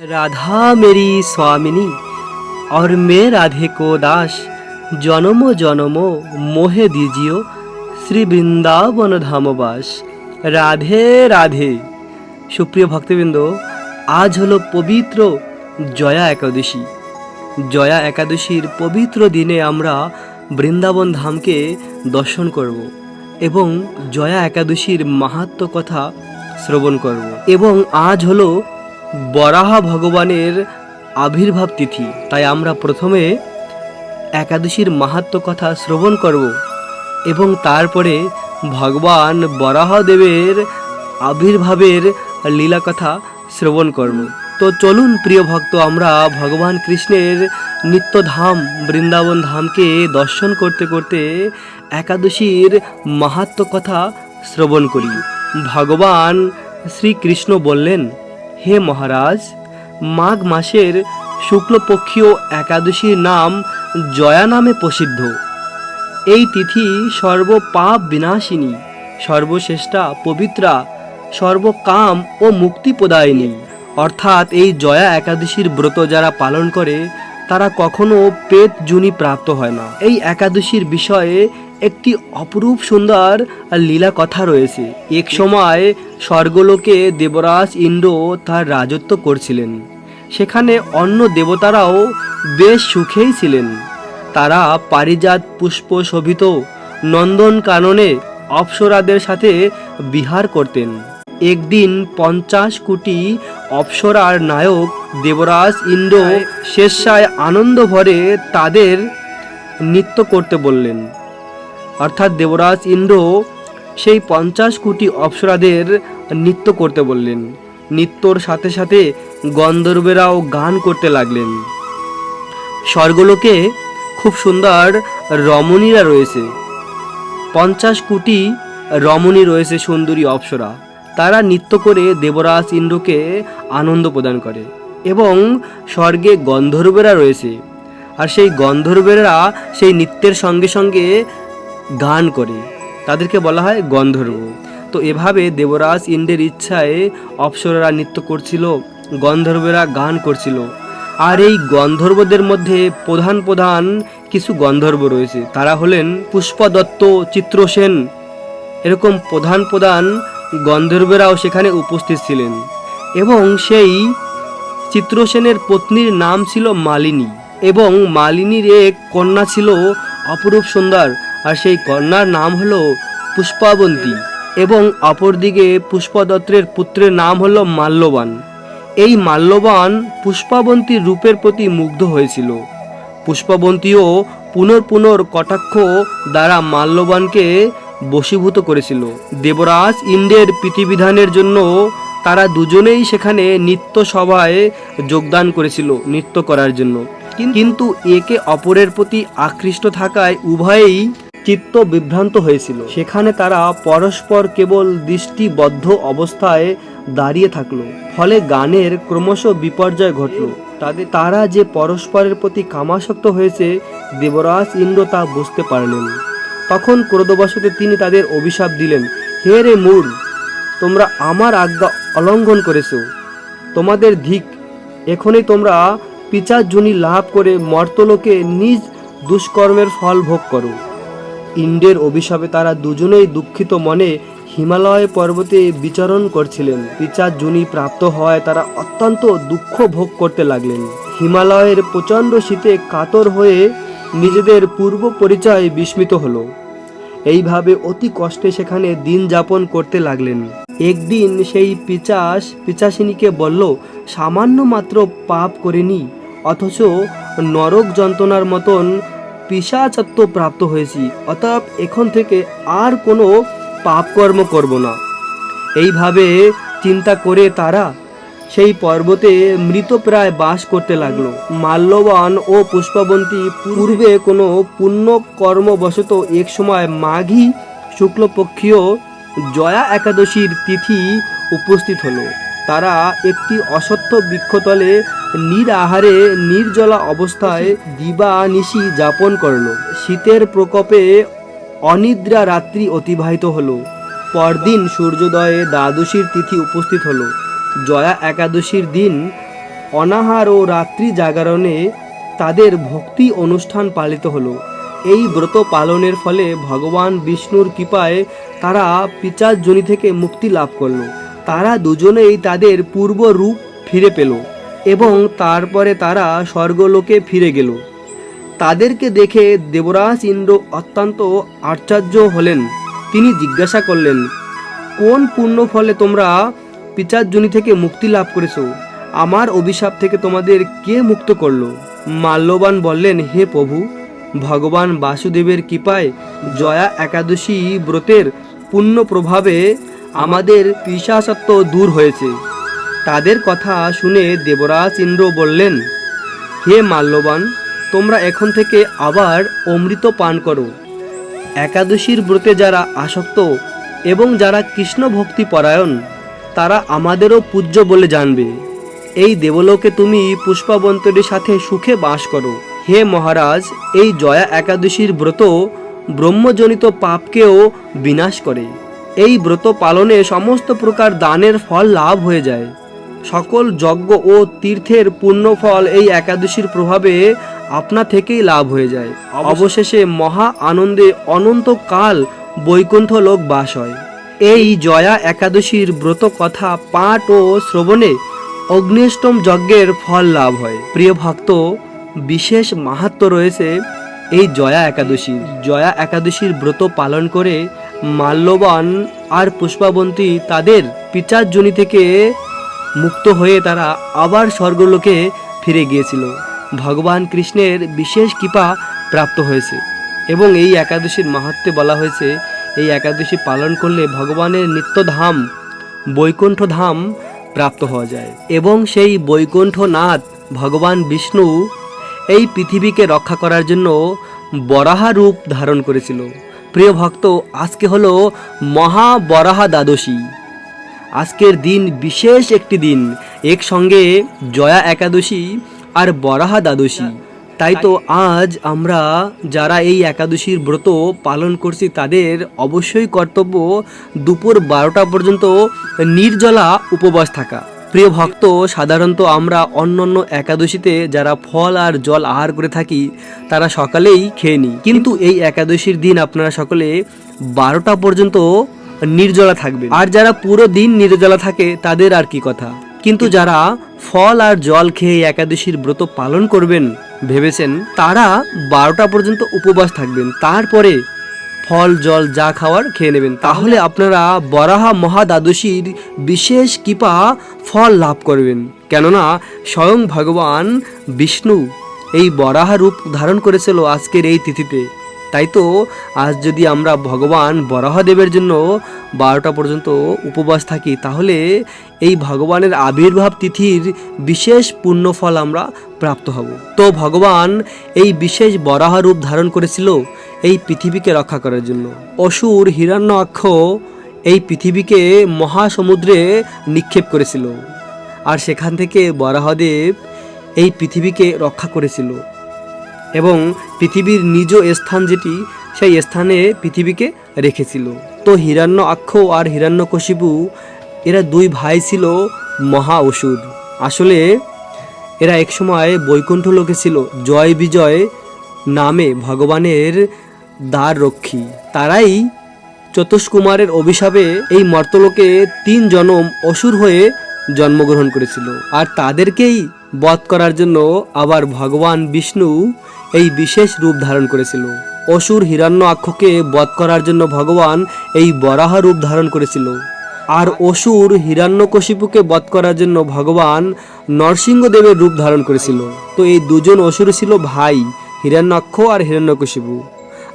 राधा मेरी स्वामिनी और मैं राधे को दास জনম জনম মোহে দিজিও শ্রী বৃন্দাবন ধামবাস রাধে রাধে সুপ্রিয় ভক্তবৃন্দ আজ হলো পবিত্র জয়া একাদশী জয়া একাদশীর পবিত্র দিনে আমরা বৃন্দাবন ধামকে দর্শন করব এবং জয়া একাদশীর মাহাত্ম কথা শ্রবণ করব এবং আজ হলো বরাহা ভগবানের আবির্ভাব তিথি। তাই আমরা প্রথমে একাদশীর মাহাত্ম কথা শ্রবণ করব এবং তারপরে ভগবান বরাহদেবের আবির্ভাবের লীলা কথা শ্রবণ করব। তো চলুন প্রিয় ভক্ত, আমরা ভগবান কৃষ্ণের নিত্যধাম বৃন্দাবন ধামকে দর্শন করতে করতে একাদশীর মাহাত্ম কথা শ্রবণ করি। ভগবান শ্রীকৃষ্ণ বললেন হে মহারাজ, মাঘ মাসের শুক্লপক্ষীয় একাদশীর নাম জয়া নামে প্রসিদ্ধ। এই তিথি সর্বপাপ বিনাশিনী, সর্বশ্রেষ্ঠা পবিত্রা, সর্বকাম ও মুক্তি প্রদায়িনী। অর্থাৎ এই জয়া একাদশীর ব্রত যারা পালন করে, তারা কখনো পেট জুনি প্রাপ্ত হয় না। এই একাদশীর বিষয়ে একটি অপরূপ সুন্দর লীলা কথা রয়েছে। এক সময় স্বর্গলোকে দেবরাজ ইন্দ্র তার রাজত্ব করছিলেন। সেখানে অন্য দেবতারাও বেশ সুখেই ছিলেন। তারা পারিজাত পুষ্প শোভিত নন্দন কাননে অপ্সরাদের সাথে বিহার করতেন। একদিন পঞ্চাশ কোটি অপ্সরার নায়ক দেবরাজ ইন্দ্র শেষায় আনন্দ ভরে তাদের নৃত্য করতে বললেন। অর্থাৎ দেবরাজ ইন্দ্র সেই পঞ্চাশ কোটি অপ্সরাদের নৃত্য করতে বললেন। নৃত্যর সাথে সাথে গন্ধর্বেরাও গান করতে লাগলেন। স্বর্গলোকে খুব সুন্দর রমণীরা রয়েছে। পঞ্চাশ কোটি রমণী রয়েছে সুন্দরী অপ্সরা। তারা নৃত্য করে দেবরাজ ইন্দ্রকে আনন্দ প্রদান করে এবং স্বর্গে গন্ধর্বেরা রয়েছে। আর সেই গন্ধর্বেরা সেই নৃত্যের সঙ্গে সঙ্গে গান করে। তাদেরকে বলা হয় গন্ধর্ব। তো এভাবে দেবরাজ ইন্দ্রের ইচ্ছায় অপ্সরারা নৃত্য করছিল, গন্ধর্বেরা গান করছিল। আর এই গন্ধর্বদের মধ্যে প্রধান প্রধান কিছু গন্ধর্ব রয়েছে। তারা হলেন পুষ্পদত্ত, চিত্রসেন। এরকম প্রধান প্রধান গন্ধর্বেরাও সেখানে উপস্থিত ছিলেন। এবং সেই চিত্রসেনের পত্নীর নাম ছিল মালিনী। এবং মালিনীর এক কন্যা ছিল অপরূপ সুন্দর। আর সেই কন্যার নাম হলো পুষ্পাবন্তী এবং অপরদিকে পুষ্পদত্তের পুত্রের নাম হলো মাল্যবান। এই মাল্যবান পুষ্পাবন্তীর রূপের প্রতি মুগ্ধ হয়েছিল। পুষ্পাবন্তীও পুনর পুনর কটাক্ষ দ্বারা মাল্যবানকে বশীভূত করেছিল। দেবরাজ ইন্দ্রের প্রীতিবিধানের জন্য তারা দুজনেই সেখানে নৃত্য সভায় যোগদান করেছিল নৃত্য করার জন্য। কিন্তু একে অপরের প্রতি আকৃষ্ট থাকায় উভয়েই চিত্ত বিভ্রান্ত হয়েছিল। সেখানে তারা পরস্পর কেবল দৃষ্টিবদ্ধ অবস্থায় দাঁড়িয়ে থাকল। ফলে গানের ক্রমশ বিপর্যয় ঘটল। তাদের, তারা যে পরস্পরের প্রতি কামাসক্ত হয়েছে, দেবরাজ ইন্দ্র তা বুঝতে পারলেন। তখন ক্রোধবশতে তিনি তাদের অভিশাপ দিলেন, হে রে মূল, তোমরা আমার আজ্ঞা অলঙ্ঘন করেছ। তোমাদের ধিক, এখনই তোমরা পিচার জনি লাভ করে মর্তলোকে নিজ দুষ্কর্মের ফল ভোগ করো। ইন্দ্রের অভিশাপে তারা দুজনেই দুঃখিত মনে হিমালয় পর্বতে বিচরণ করছিলেন। পিচার জুনি প্রাপ্ত হওয়ায় তারা অত্যন্ত দুঃখ ভোগ করতে লাগলেন। হিমালয়ের প্রচণ্ড শীতে কাতর হয়ে নিজেদের পূর্ব পরিচয় বিস্মিত হলো। এইভাবে অতি কষ্টে সেখানে দিন যাপন করতে লাগলেন। একদিন সেই পিচাস, পিচাসিনীকে বলল, সামান্য মাত্র পাপ করেনি, অথচ নরক যন্ত্রণার মতন পিসাচত্ব প্রাপ্ত হয়েছি, অতএব এখন থেকে আর কোনো পাপকর্ম করব না। এইভাবে চিন্তা করে তারা সেই পর্বতে মৃতপ্রায় বাস করতে লাগল। মাল্যবান ও পুষ্পবন্তী পূর্বে কোনো পুণ্য কর্মবশত এক সময় মাঘী শুক্লপক্ষীয় জয়া একাদশীর তিথি উপস্থিত হলো। তারা একটি অসত্য বৃক্ষতলে নিরাহারে, নির্জলা অবস্থায় দিবা নিশি যাপন করল। শীতের প্রকোপে অনিদ্রা রাত্রি অতিবাহিত হলো। পরদিন সূর্যোদয়ে দ্বাদশীর তিথি উপস্থিত হলো। জয়া একাদশীর দিন অনাহার ও রাত্রি জাগরণে তাদের ভক্তি অনুষ্ঠান পালিত হলো। এই ব্রত পালনের ফলে ভগবান বিষ্ণুর কৃপায় তারা পিচার জনি থেকে মুক্তি লাভ করল। তারা দুজনেই তাদের পূর্ব রূপ ফিরে পেল এবং তারপরে তারা স্বর্গলোকে ফিরে গেল। তাদেরকে দেখে দেবরাজ ইন্দ্র অত্যন্ত আশ্চর্য হলেন। তিনি জিজ্ঞাসা করলেন, কোন পুণ্য ফলে তোমরা পিচারজনি থেকে মুক্তি লাভ করেছ? আমার অভিশাপ থেকে তোমাদের কে মুক্ত করল? মাল্যবান বললেন, হে প্রভু, ভগবান বাসুদেবের কৃপায় জয়া একাদশী ব্রতের পুণ্য প্রভাবে আমাদের পিশাসত্ব দূর হয়েছে। তাদের কথা শুনে দেবরাজ ইন্দ্র বললেন, হে মাল্যবান, তোমরা এখন থেকে আবার অমৃত পান করো। একাদশীর ব্রতে যারা আসক্ত এবং যারা কৃষ্ণ ভক্তি পরায়ণ, তারা আমাদেরও পূজ্য বলে জানবে। এই দেবলোকে তুমি পুষ্পাবন্তরের সাথে সুখে বাস করো। হে মহারাজ, এই জয়া একাদশীর ব্রত ব্রহ্মজনিত পাপকেও বিনাশ করে। এই ব্রত পালনে সমস্ত প্রকার দানের ফল লাভ হয়ে যায়। সকল যজ্ঞ ও তীর্থের পূর্ণ ফল এই একাদশীর প্রভাবে আপনা থেকেই লাভ হয়ে যায়। অবশেষে মহা আনন্দে অনন্তকাল বৈকুণ্ঠ লোক বাস হয়। এই জয়া একাদশীর ব্রত কথা পাঠ ও শ্রবণে অগ্নিষ্টম যজ্ঞের ফল লাভ হয়। প্রিয় ভক্ত বিশেষ মাহাত্ম রয়েছে এই জয়া একাদশী জয়া একাদশীর ব্রত পালন করে মাল্যবান আর পুষ্পাবন্তী তাদের পিচার জনি থেকে মুক্ত হয়ে তারা আবার স্বর্গলোকে ফিরে গিয়েছিল। ভগবান কৃষ্ণের বিশেষ কৃপা প্রাপ্ত হয়েছে এবং এই একাদশীর মাহাত্মে বলা হয়েছে, এই একাদশী পালন করলে ভগবানের নিত্যধাম বৈকুণ্ঠ ধাম প্রাপ্ত হওয়া যায় এবং সেই বৈকুণ্ঠনাথ ভগবান বিষ্ণু এই পৃথিবীকে রক্ষা করার জন্য বরাহা রূপ ধারণ করেছিল। প্রিয় ভক্ত, আজকে হলো মহাবরাহা দ্বাদশী। আজকের দিন বিশেষ একটি দিন, একসঙ্গে জয়া একাদশী আর বরাহা দ্বাদশী। তাই তো আজ আমরা যারা এই একাদশীর ব্রত পালন করছি, তাদের অবশ্যই কর্তব্য দুপুর বারোটা পর্যন্ত নির্জলা উপবাস থাকা। প্রিয় ভক্ত, সাধারণত আমরা অন্য অন্য একাদশীতে যারা ফল আর জল আহার করে থাকি, তারা সকালেই খেয়ে নিই। কিন্তু এই একাদশীর দিন আপনারা সকলে বারোটা পর্যন্ত নির্জলা থাকবে আর যারা পুরো দিন নির্জলা থাকে, তাদের আর কি কথা? কিন্তু যারা ফল আর জল খেয়ে একাদশীর ব্রত পালন করবেন, ভেবেছেন, তারা বারোটা পর্যন্ত উপবাস থাকবেন। তারপরে ফল, জল যা খাওয়ার খেয়ে নেবেন। তাহলে আপনারা বরাহা মহাদ্বাদশীর বিশেষ কৃপা ফল লাভ করবেন। কেননা স্বয়ং ভগবান বিষ্ণু এই বরাহা রূপ ধারণ করেছিল আজকের এই তিথিতে। তাই তো আজ যদি আমরা ভগবান বরাহদেবের জন্য বারোটা পর্যন্ত উপবাস থাকি, তাহলে এই ভগবানের আবির্ভাব তিথির বিশেষ পুণ্যফল আমরা প্রাপ্ত হব। তো ভগবান এই বিশেষ বরাহ রূপ ধারণ করেছিল এই পৃথিবীকে রক্ষা করার জন্য। অসুর, হিরণ্যাক্ষ এই পৃথিবীকে মহাসমুদ্রে নিক্ষেপ করেছিল। আর সেখান থেকে বরাহদেব এই পৃথিবীকে রক্ষা করেছিল। এবং পৃথিবীর নিজ স্থান যেটি, সেই স্থানে পৃথিবীকে রেখেছিল। তো হিরণ্য আক্ষ আর হিরণ্যকশিপু, এরা দুই ভাই ছিল মহা অসুর। আসলে এরা একসময় বৈকুণ্ঠ লোকে ছিল জয় বিজয় নামে ভগবানের দ্বার রক্ষী তারাই চতুষ্কুমারের অভিশাপে এই মর্তলোকে তিন জনম অসুর হয়ে জন্মগ্রহণ করেছিল। আর তাদেরকেই বধ করার জন্য আবার ভগবান বিষ্ণু এই বিশেষ রূপ ধারণ করেছিল। অসুর হিরণ্য আক্ষকে বধ করার জন্য ভগবান এই বরাহ রূপ ধারণ করেছিল। আর অসুর হিরণ্যকশিপুকে বধ করার জন্য ভগবান নরসিংহদেবের রূপ ধারণ করেছিল। তো এই দুজন অসুর ছিল ভাই, হিরণ্যাক্ষ আর হিরণ্যকশিপু।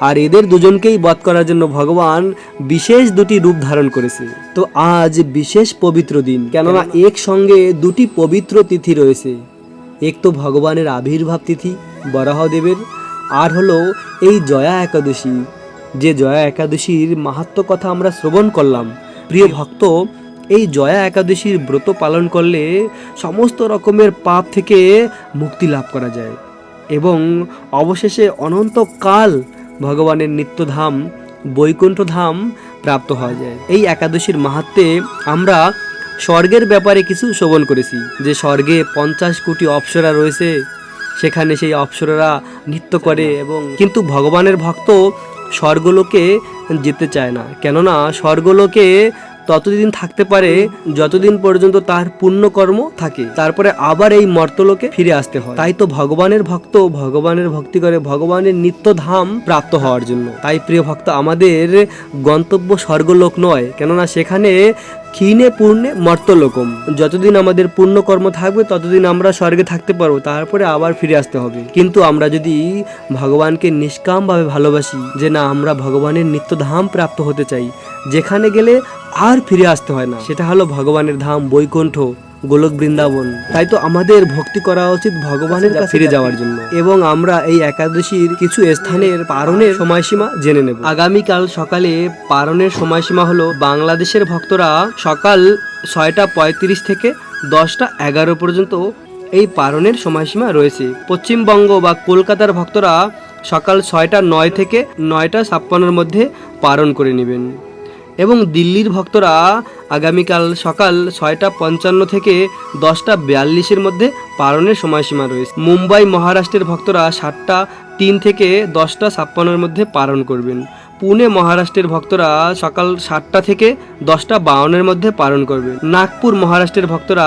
আর এদের দুজনকেই বধ করার জন্য ভগবান বিশেষ দুটি রূপ ধারণ করেছে। তো আজ বিশেষ পবিত্র দিন কেননা একসঙ্গে দুটি পবিত্র তিথি রয়েছে। এক তো ভগবানের আবির্ভাব তিথি বরাহদেবের আর হলো এই জয়া একাদশী। যে জয়া একাদশীর মাহাত্ম কথা আমরা শ্রবণ করলাম। প্রিয় ভক্ত এই জয়া একাদশীর ব্রত পালন করলে সমস্ত রকমের পাপ থেকে মুক্তি লাভ করা যায়। এবং অবশেষে অনন্তকাল ভগবানের নিত্যধাম, বৈকুণ্ঠধাম প্রাপ্ত হওয়া যায়। এই একাদশীর মাহাত্মে আমরা স্বর্গের ব্যাপারে কিছু শ্রবণ করেছি। যে স্বর্গে পঞ্চাশ কোটি অপ্সরা রয়েছে, সেখানে সেই অপ্সরারা নৃত্য করে এবং কিন্তু ভগবানের ভক্ত স্বর্গলোকে যেতে চায় না। কেননা স্বর্গলোকে ততদিন থাকতে পারে যতদিন পর্যন্ত তার পুণ্যকর্ম থাকে। তারপরে আবার এই মর্তলোকে ফিরে আসতে হয়। তাই তো ভগবানের ভক্ত ভগবানের ভক্তি করে ভগবানের নিত্য ধাম প্রাপ্ত হওয়ার জন্য। তাই প্রিয় ভক্ত, আমাদের গন্তব্য স্বর্গলোক নয়, কেননা সেখানে ক্ষীণে পূর্ণে মর্তলোকম। যতদিন আমাদের পুণ্যকর্ম থাকবে, ততদিন আমরা স্বর্গে থাকতে পারব, তারপরে আবার ফিরে আসতে হবে। কিন্তু আমরা যদি ভগবানকে নিষ্কামভাবে ভালোবাসি, যে না, আমরা ভগবানের নিত্য ধাম প্রাপ্ত হতে চাই। যেখানে গেলে আর ফিরে আসতে হয় না। সেটা হলো ভগবানের ধাম বৈকুণ্ঠ গোলক বৃন্দাবন তাই তো আমাদের ভক্তি করা উচিত ভগবানের কাছে ফিরে যাওয়ার জন্য। এবং আমরা এই একাদশীর কিছু স্থানের পারণের সময়সীমা জেনে নেব। আগামীকাল সকালে পারণের সময়সীমা হলো বাংলাদেশের ভক্তরা সকাল ছয়টা পঁয়ত্রিশ থেকে দশটা এগারো পর্যন্ত এই পারণের সময়সীমা রয়েছে। পশ্চিমবঙ্গ বা কলকাতার ভক্তরা সকাল ছয়টা নয় থেকে নয়টা ছাপ্পান্নর মধ্যে পারণ করে নেবেন। এবং দিল্লির ভক্তরা আগামীকাল সকাল ছয়টা পঞ্চান্ন থেকে দশটা বিয়াল্লিশের মধ্যে পালনের সময়সীমা রয়েছে। মুম্বাই মহারাষ্ট্রের ভক্তরা সাতটা তিন থেকে দশটা ছাপ্পান্নের মধ্যে পালন করবেন। পুনে মহারাষ্ট্রের ভক্তরা সকাল সাতটা থেকে দশটা বাউনের মধ্যে পালন করবেন। নাগপুর মহারাষ্ট্রের ভক্তরা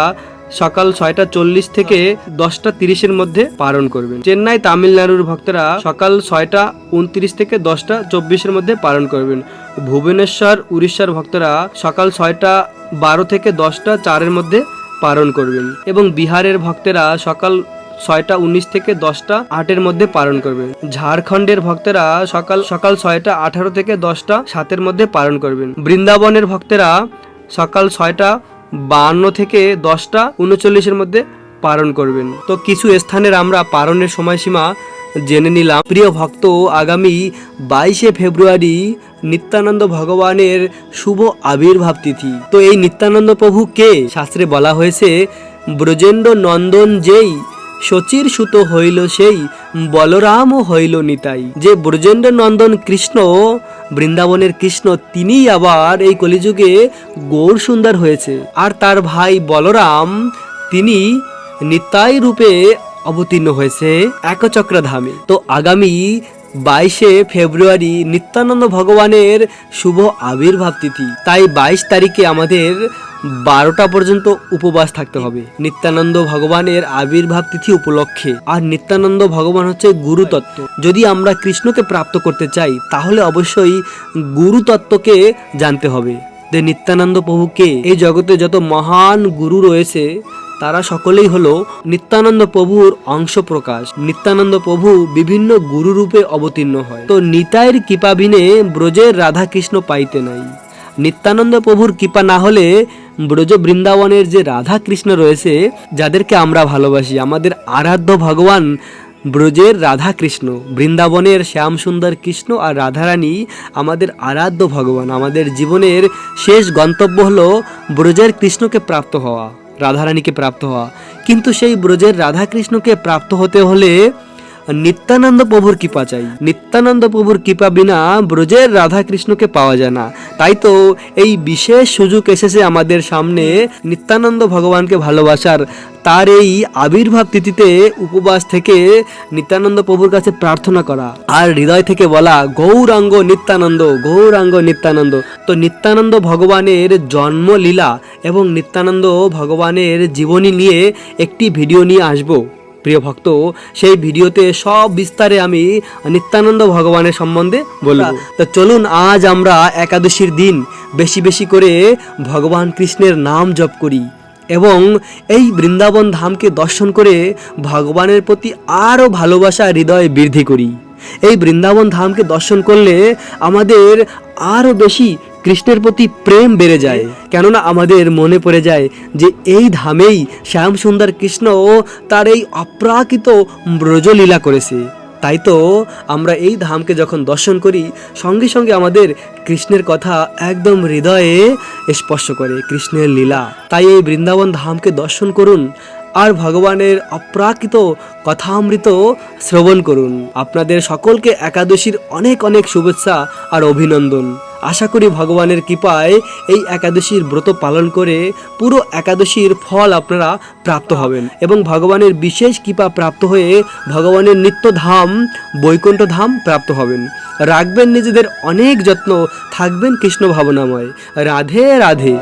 সকাল ছয়টা চল্লিশ থেকে দশটা তিরিশের মধ্যে পালন করবেন। চেন্নাই তামিলনাড়ুর ভক্তরা সকাল ছয়টা উনত্রিশ থেকে দশটা চব্বিশের মধ্যে পালন করবেন। ভুবনেশ্বর, উড়িষ্যার ভক্তরা সকাল ছয়টা বারো থেকে দশটা চারের মধ্যে পালন করবেন। এবং বিহারের ভক্তেরা সকাল ছয়টা উনিশ থেকে দশটা আটের মধ্যে পালন করবেন। ঝাড়খণ্ডের ভক্তেরা সকাল সকাল ছয়টা আঠারো থেকে দশটা সাতের মধ্যে পালন করবেন। বৃন্দাবনের ভক্তেরা সকাল ছয়টা বান্ন থেকে দশটা উনচল্লিশের মধ্যে পালন করবেন। তো কিছু স্থানের আমরা পালনের সময়সীমা জেনে নিলাম। প্রিয় ভক্ত, আগামী বাইশে ফেব্রুয়ারি নিত্যানন্দ ভগবানের শুভ আবির্ভাব তিথি। তো এই নিত্যানন্দ প্রভু কে? শাস্ত্রে বলা হয়েছে ব্রজেন্দ্র নন্দন যেই শচীর সুত হইল সেই, বলরাম হইল নিতাই। যে ব্রজেন্দ্র নন্দন কৃষ্ণ, বৃন্দাবনের কৃষ্ণ তিনি আবার এই কলিযুগে গৌর সুন্দর হয়েছে। আর তার ভাই বলরাম, তিনি নিতাই রূপে অবতীর্ণ হয়েছে একচক্র ধামে তো আগামী বাইশে ফেব্রুয়ারি নিত্যানন্দ ভগবানের শুভ আবির্ভাব তিথি। তাই বাইশ তারিখে আমাদের বারোটা পর্যন্ত উপবাস থাকতে হবে। নিত্যানন্দ ভগবানের আবির্ভাব তিথি উপলক্ষে। আর নিত্যানন্দ ভগবান হচ্ছে গুরু তত্ত্ব যদি আমরা কৃষ্ণকে প্রাপ্ত করতে চাই, তাহলে অবশ্যই গুরুতত্ত্বকে জানতে হবে। যে নিত্যানন্দ প্রভুকে এই জগতে যত মহান গুরু রয়েছে তারা সকলেই হলো নিত্যানন্দ প্রভুর অংশ প্রকাশ নিত্যানন্দ প্রভু বিভিন্ন গুরু রূপে অবতীর্ণ হয়। তো নিতাইয়ের কৃপাবিনে ব্রজের রাধা কৃষ্ণ পাইতে নাই। নিত্যানন্দ প্রভুর কৃপা না হলে ব্রজ বৃন্দাবনের যে রাধা কৃষ্ণ রয়েছে, যাদেরকে আমরা ভালোবাসি, আমাদের আরাধ্য ভগবান ব্রজের রাধা কৃষ্ণ বৃন্দাবনের শ্যাম সুন্দর কৃষ্ণ আর রাধারানী আমাদের আরাধ্য ভগবান, আমাদের জীবনের শেষ গন্তব্য হলো ব্রজের কৃষ্ণকে প্রাপ্ত হওয়া। রাধারানীকে প্রাপ্ত হওয়া। কিন্তু সেই ব্রজের রাধাকৃষ্ণকে প্রাপ্ত হতে হলে নিত্যানন্দ প্রভুর কৃপা চাই। নিত্যানন্দ প্রভুর কৃপা বিনা ব্রজের রাধা কৃষ্ণকে পাওয়া যায় না। তাই তো এই বিশেষ সুযোগ এসেছে আমাদের সামনে নিত্যানন্দ ভগবানকে ভালোবাসার তার এই আবির্ভাব তিথিতে উপবাস থেকে নিত্যানন্দ প্রভুর কাছে প্রার্থনা করা আর হৃদয় থেকে বলা গৌরাঙ্গ নিত্যানন্দ গৌরাঙ্গ নিত্যানন্দ। তো নিত্যানন্দ ভগবানের জন্মলীলা এবং নিত্যানন্দ ভগবানের জীবনী নিয়ে একটি ভিডিও নিয়ে আসব। প্রিয় ভক্ত সেই ভিডিওতে সব বিস্তারে আমি নিত্যানন্দ ভগবানের সম্বন্ধে বলব। তো চলুন আজ আমরা একাদশীর দিন বেশি বেশি করে ভগবান কৃষ্ণের নাম জপ করি। এবং এই বৃন্দাবন ধামকে দর্শন করে ভগবানের প্রতি আরও ভালোবাসা, হৃদয়ে বৃদ্ধি করি। এই বৃন্দাবন ধামকে দর্শন করলে আমাদের আরও বেশি কৃষ্ণের প্রতি প্রেম বেড়ে যায়। কেননা আমাদের মনে পড়ে যায় যে এই ধামেই শ্যাম সুন্দর কৃষ্ণ তার এই অপ্রাকৃত ব্রজলীলা করেছে। তাই তো আমরা এই ধামকে যখন দর্শন করি, সঙ্গে সঙ্গে আমাদের কৃষ্ণের কথা একদম হৃদয়ে স্পর্শ করে কৃষ্ণের লীলা। তাই এই বৃন্দাবন ধামকে দর্শন করুন আর ভগবানের অপ্রাকৃত কথা কথামৃত শ্রবণ করুন। আপনাদের সকলকে একাদশীর অনেক অনেক শুভেচ্ছা আর অভিনন্দন। আশা করি ভগবানের কৃপায় এই একাদশীর ব্রত পালন করে পুরো একাদশীর ফল আপনারা প্রাপ্ত হবেন এবং ভগবানের বিশেষ কৃপা প্রাপ্ত হয়ে ভগবানের নিত্য ধাম বৈকুণ্ঠ ধাম প্রাপ্ত হবেন। রাখবেন নিজেদের অনেক যত্ন, থাকবেন কৃষ্ণ ভাবনাময়। রাধে রাধে।